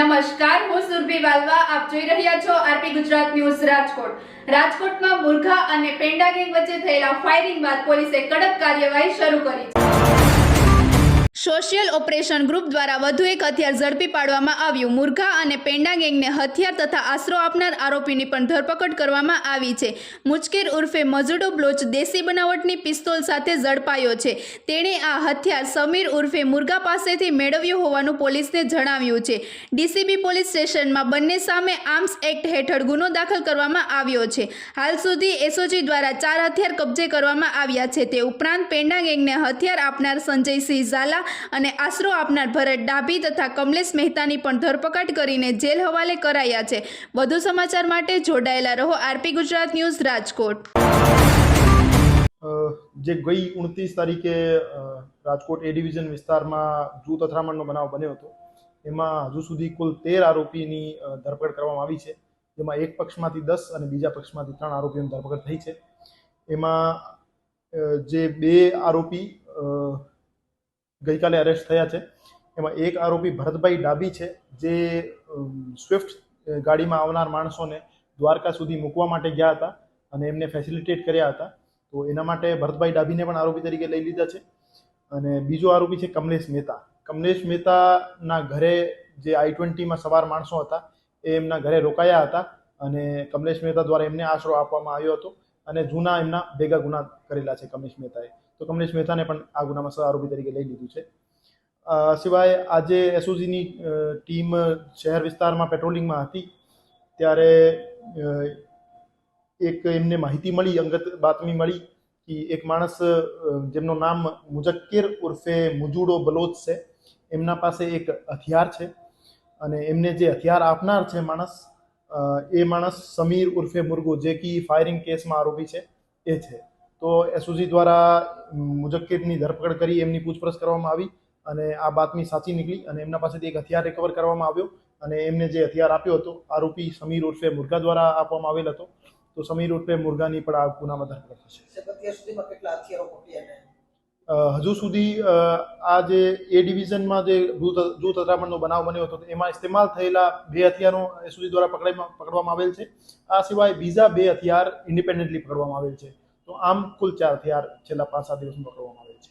નમસ્કાર, હું સુરભી બાલવા આપ જોઈ રહ્યા છો આરપી ગુજરાત ન્યૂઝ રાજકોટ. રાજકોટમાં મુરઘા અને પેંડા ગેંગ વચ્ચે થયેલા ફાયરિંગ બાદ પોલીસે કડક કાર્યવાહી શરૂ કરી છે. સોશિયલ ઓપરેશન ગ્રુપ દ્વારા વધુ એક હથિયાર ઝડપી પાડવામાં આવ્યું. મુરઘા અને પેંડા ગેંગને હથિયાર તથા આશરો આપનાર આરોપીની પણ ધરપકડ કરવામાં આવી છે. મુચકેર ઉર્ફે મઝુડો બ્લોચ દેશી બનાવટની પિસ્તોલ સાથે ઝડપાયો છે. તેણે આ હથિયાર સમીર ઉર્ફે મુરઘા પાસેથી મેળવ્યું હોવાનું પોલીસને જણાવ્યું છે. ડીસીબી પોલીસ સ્ટેશનમાં બંને સામે આર્મ્સ એક્ટ હેઠળ ગુનો દાખલ કરવામાં આવ્યો છે. હાલ સુધી એસઓજી દ્વારા ચાર હથિયાર કબજે કરવામાં આવ્યા છે. તે ઉપરાંત પેંડા ગેંગને હથિયાર આપનાર સંજયસિંહ ઝાલા અને આશરો આપનાર ભરત ડાભી તથા કમલેશ મહેતાની પણ ધરપકડ કરીને જેલ હવાલે કરાયા છે. વધુ સમાચાર માટે જોડાયેલા રહો આરપી ગુજરાત ન્યૂઝ રાજકોટ. જે ગઈ ઉણત્રીસ તારીખે રાજકોટ એ ડિવિઝન વિસ્તારમાં જૂથ અથડામણનો બનાવ બન્યો હતો. એમાં હજુ સુધી કુલ તેર આરોપીની ધરપકડ કરવામાં આવી છે. જેમાં એક પક્ષમાંથી દસ અને બીજા પક્ષમાંથી ત્રણ આરોપીઓની ધરપકડ થઈ છે. એમાં જે બે આરોપી ગઈકાલે અરેસ્ટ થયા છે. એમાં એક આરોપી ભરતભાઈ ડાબી છે, જે સ્વિફ્ટ ગાડીમાં આવનાર માણસોને દ્વારકા સુધી મૂકવા માટે ગયા હતા અને એમને ફેસિલિટેટ કર્યા હતા. તો એના માટે ભરતભાઈ ડાભીને પણ આરોપી તરીકે લઈ લીધા છે. અને બીજો આરોપી છે કમલેશ મહેતા. કમલેશ મહેતાના ઘરે જે આઈ ટ્વેન્ટીમાં સવાર માણસો હતા, એ એમના ઘરે રોકાયા હતા અને કમલેશ મહેતા દ્વારા એમને આશરો આપવામાં આવ્યો હતો. અને જૂના એમના ભેગા ગુના કરેલા છે કમલેશ મહેતાએ. તો કમલેશ મહેતાને પણ આ ગુનામાં સહ આરોપી તરીકે લઈ લીધું છે. સિવાય આજે એસઓજીની ટીમ શહેર વિસ્તારમાં પેટ્રોલિંગમાં હતી. ત્યારે એક એમને માહિતી મળી, અંગત બાતમી મળી કે એક માણસ જેમનું નામ મુજક્કીર ઉર્ફે મુજુડો બલોચ છે, એમના પાસે એક હથિયાર છે. અને એમને જે હથિયાર આપનાર છે માણસ એ માણસ સમીર ઉર્ફે મુર્ગુ, જે કે ફાયરિંગ કેસમાં આરોપી છે, એ છે. તો એસઓજી દ્વારા મુજક્કીરની ધરપકડ કરી એમની પૂછપરછ કરવામાં આવી અને આ બાતમી સાચી નીકળી અને એમના પાસેથી એક હથિયાર રિકવર કરવામાં આવ્યો અને એમને જે હથિયાર આપ્યો હતો, આરોપી સમીર ઉર્ફે મુર્ગા દ્વારા આપવામાં આવેલ હતો. તો સમીર ઉર્ફે મુર્ગાની પણ આ ગુનામાં ધરપકડ થશે. હજુ સુધી આ જે એ ડિવિઝનમાં જે જૂથ અથડામણનો બનાવ બન્યો હતો, એમાં ઇસ્તેમાલ થયેલા બે હથિયારો એસઓજી દ્વારા પકડાઈ, પકડવામાં આવેલ છે. આ સિવાય બીજા બે હથિયાર ઇન્ડિપેન્ડન્ટલી પકડવામાં આવેલ છે. તો આમ કુલ ચાર હથિયાર છેલ્લા પાંચ, સાત દિવસમાં પકડવામાં આવેલ છે.